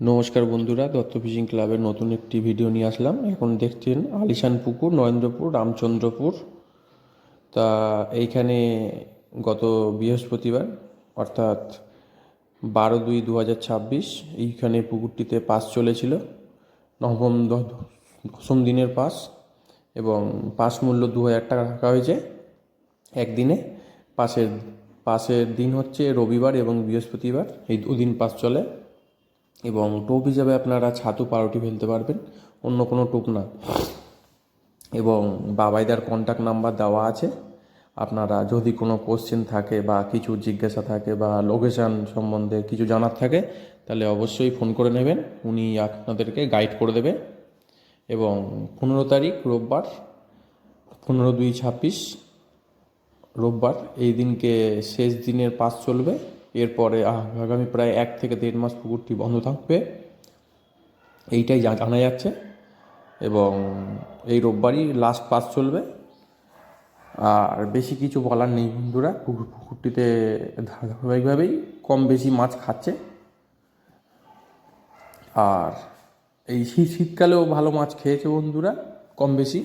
নমস্কার বন্ধুরা, দত্ত ফিশিং ক্লাবের নতুন একটি ভিডিও নিয়ে আসলাম। এখন দেখছেন আলিশান পুকুর নরেন্দ্রপুর রামচন্দ্রপুর। তা এইখানে গত বৃহস্পতিবার, অর্থাৎ বারো দুই দু হাজার ছাব্বিশ, এইখানে পুকুরটিতে পাস চলেছিল। নবম দশম দিনের পাস এবং পাস মূল্য দু হাজার টাকা রাখা হয়েছে একদিনে। পাশের পাশের দিন হচ্ছে রবিবার এবং বৃহস্পতিবার, এই দুদিন পাস চলে। এবং টোপ হিসাবে আপনারা ছাতু, পাউরুটি ফেলতে পারবেন, অন্য কোনো টোপ না। এবং বাবাইদার কন্ট্যাক্ট নাম্বার দেওয়া আছে। আপনারা যদি কোনো কোশ্চেন থাকে বা কিছু জিজ্ঞাসা থাকে বা লোকেশান সম্বন্ধে কিছু জানার থাকে, তাহলে অবশ্যই ফোন করে নেবেন। উনি আপনাদেরকে গাইড করে দেবে। এবং পনেরো তারিখ রোববার, পনেরো দুই ছাব্বিশ রোববার, এই দিনকে শেষ দিনের পাস চলবে। এরপরে আগামী প্রায় এক থেকে দেড় মাস পুকুরটি বন্ধ থাকবে। এইটাই জানা যাচ্ছে। এবং এই রোববারই লাস্ট পাস চলবে। আর বেশি কিছু বলার নেই বন্ধুরা। পুকুর, পুকুরটিতে ধারাবাহিকভাবেই কম বেশি মাছ খাচ্ছে। আর এই শীত, শীতকালেও ভালো মাছ খেয়েছে বন্ধুরা, কম বেশি।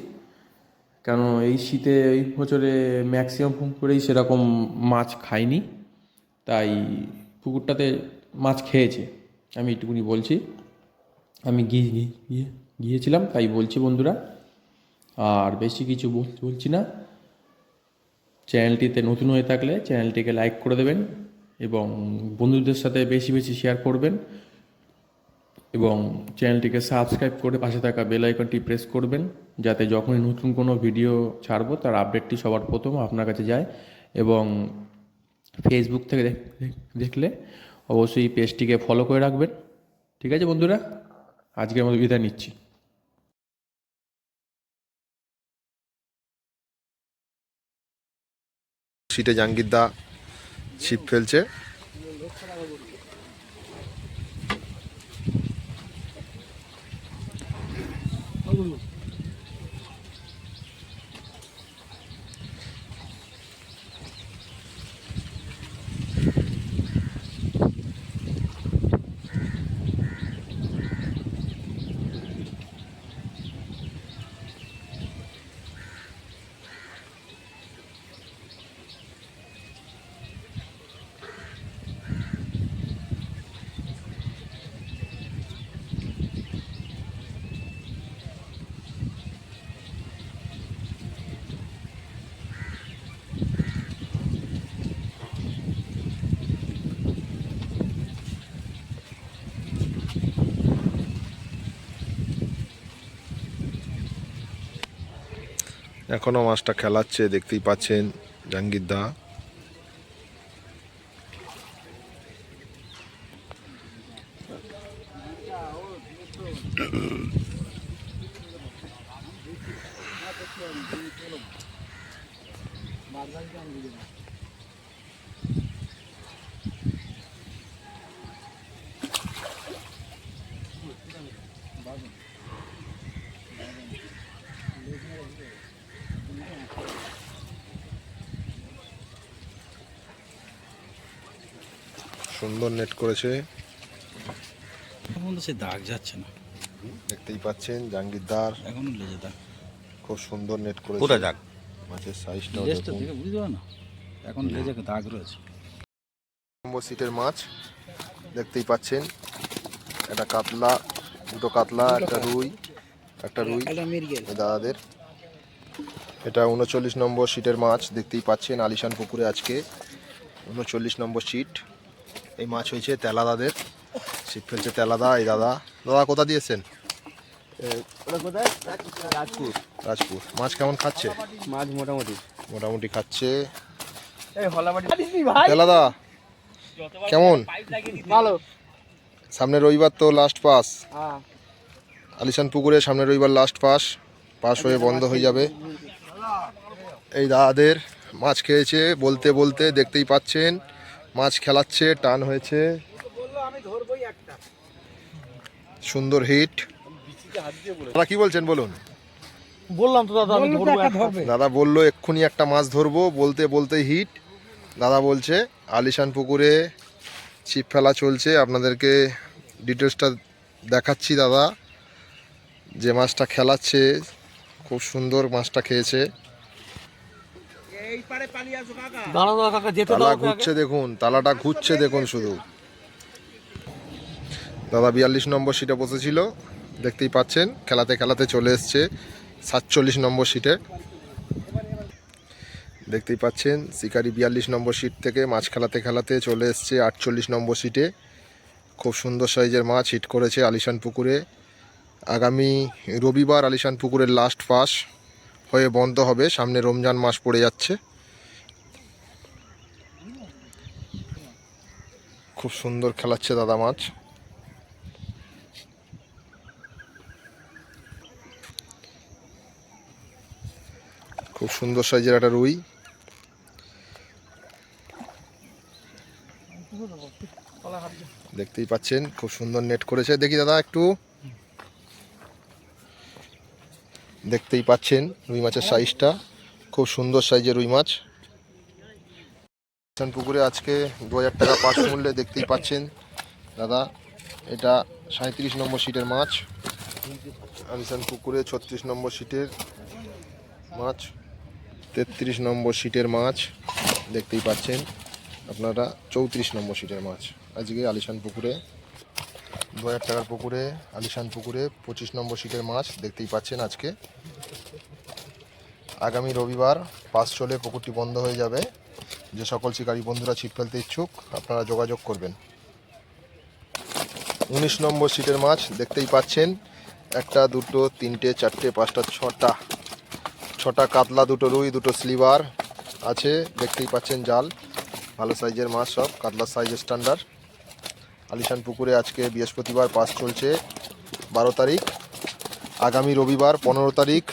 কেন এই শীতে এই বছরে ম্যাক্সিমাম করেই সেরকম মাছ খায়নি তাই পুকুরটাতে মাছ খেয়েছে। আমি এটুকুনি বলছি। আমি গিয়ে গিয়ে গিয়ে, গিয়েছিলাম, তাই বলছি বন্ধুরা। আর বেশি কিছু বল- বলছি না। চ্যানেলটিতে নতুন হয়ে থাকলে চ্যানেলটিকে লাইক করে দেবেন এবং বন্ধুদের সাথে বেশি বেশি শেয়ার করবেন এবং চ্যানেলটিকে সাবস্ক্রাইব করে পাশে থাকা বেল আইকনটি প্রেস করবেন যাতে যখনই নতুন কোনো ভিডিও ছাড়বো, তার আপডেটটি সবার প্রথম আপনার কাছে যায় এবং ফেসবুক থেকে দেখ- দেখ- দেখলে অবশ্যই পেজটিকে ফলো করে রাখবেন। ঠিক আছে বন্ধুরা? আজকের মতো বিদায় নিচ্ছি। সিটে জাঙ্গিরদা ছিপ ফেলছে। এখনও মাছটা খেলাচ্ছে দেখতেই পাচ্ছেন জাঙ্গিরদা সুন্দর নেট করেছে। এখন তো সে দাগ যাচ্ছে না। দেখতেই পাচ্ছেন জাঙ্গিরদার এখনও লেজে দাগ। খুব সুন্দর নেট করেছে। কোথায় যাক মাছের সাইজটাও লেজটা থেকে বুঝতে পারো না। এখন লেজে দাগ রয়েছে। নম্বর সিটের মাছ দেখতেই পাচ্ছেন। একটা কাতলা দুটো কাতলা একটা রুই একটা রুই দাদাদের। এটা উনচল্লিশ নম্বর সিটের মাছ দেখতেই পাচ্ছেন আলিশান পুকুরে আজকে। উনচল্লিশ নম্বর সিট এই মাছ হয়েছে তেলা দাদের ছিপ ফেলছে তেলাদা এই দাদা। দাদা কোথা দিয়েছেন? রাজপুর। রাজপুর। মাছ কেমন খাচ্ছে? মাছ মোটামুটি। মোটামুটি খাচ্ছে। হলাবাড়ি তেলাদা কেমন? ভালো। সামনে রবিবার তো লাস্ট পাস হ্যাঁ। আলিশান পুকুরে সামনে রবিবার লাস্ট পাস পাস হয়ে বন্ধ হয়ে যাবে। এই দাদাদের মাছ খেয়েছে বলতে বলতে দেখতেই পাচ্ছেন। মাছ খেলাচ্ছে টান হয়েছে। সুন্দর হিট। দাদা কি বলছেন বলুন? বললাম তো দাদা আমি দাদা বলল এক্ষুনি একটা মাছ ধরবো বলতে বলতে হিট। দাদা বলছে আলিশান পুকুরে ছিপ ফেলা চলছে আপনাদেরকে ডিটেলসটা দেখাচ্ছি দাদা। যে মাছটা খেলাচ্ছে খুব সুন্দর মাছটা খেয়েছে। দাঁড়া দাঁড়া কাকা যেতে তালা। ঘুরছে দেখুন তালাটা ঘুরছে দেখুন শুধু। দাদা বিয়াল্লিশ নম্বর সিটে বসেছিল দেখতেই পাচ্ছেন খেলাতে খেলাতে চলে এসছে সাতচল্লিশ নম্বর সিটে দেখতেই পাচ্ছেন শিকারি বিয়াল্লিশ নম্বর সিট থেকে মাছ খেলাতে খেলাতে চলে এসছে আটচল্লিশ নম্বর সিটে খুব সুন্দর সাইজের মাছ হিট করেছে আলিশান পুকুরে। আগামী রবিবার আলিশান পুকুরের লাস্ট পাস হয়ে বন্ধ হবে সামনে রমজান মাস পড়ে যাচ্ছে। খুব সুন্দর খেলাচ্ছে দাদা মাছ। খুব সুন্দর সাইজের একটা রুই। দেখতেই পাচ্ছেন, খুব সুন্দর নেট করেছে। দেখি দাদা একটু। দেখতেই পাচ্ছেন রুই মাছের সাইজটা খুব সুন্দর সাইজের রুই মাছ। পুকুরে আজকে দু হাজার টাকা পাঁচ মূল্যে দেখতেই পাচ্ছেন। দাদা, এটা সাঁত্রিশ নম্বর সিটের মাছ। আলিসান পুকুরে ছত্রিশ নম্বর সিটের মাছ, তেত্রিশ নম্বর সিটের মাছ, দেখতেই পাচ্ছেন আপনারা, চৌত্রিশ নম্বর সিটের মাছ। আজকে আলিশান পুকুরে দু হাজার টাকার পুকুরে আলিশান পুকুরে পঁচিশ নম্বর সিটের মাছ দেখতেই পাচ্ছেন আজকে। আগামী রবিবার পাস চলে পুকুরটি বন্ধ হয়ে যাবে। যে সকল শিকারী বন্ধুরা ছিপ ফেলতে ইচ্ছুক, আপনারা যোগাযোগ করবেন। উনিশ নম্বর সিটের মাছ দেখতেই পাচ্ছেন, একটা, দুটো, তিনটে, চারটে, পাঁচটা, ছটা। ছটা কাতলা, দুটো রুই, দুটো স্লিভার আছে, দেখতেই পাচ্ছেন জাল। ভালো সাইজের মাছ সব, কাতলা সাইজ স্ট্যান্ডার্ড। আলিশান পুকুরে আজকে বৃহস্পতিবার পাস চলছে বারো তারিখ। আগামী রবিবার পনেরো তারিখ,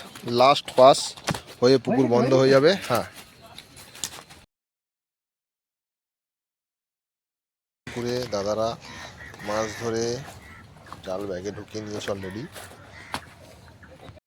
লাস্ট পাস হয়ে পুকুর বন্ধ হয়ে যাবে। হ্যাঁ। পুকুরে দাদারা মাছ ধরে জাল ব্যাগে ঢুকিয়ে নিয়েছে অলরেডি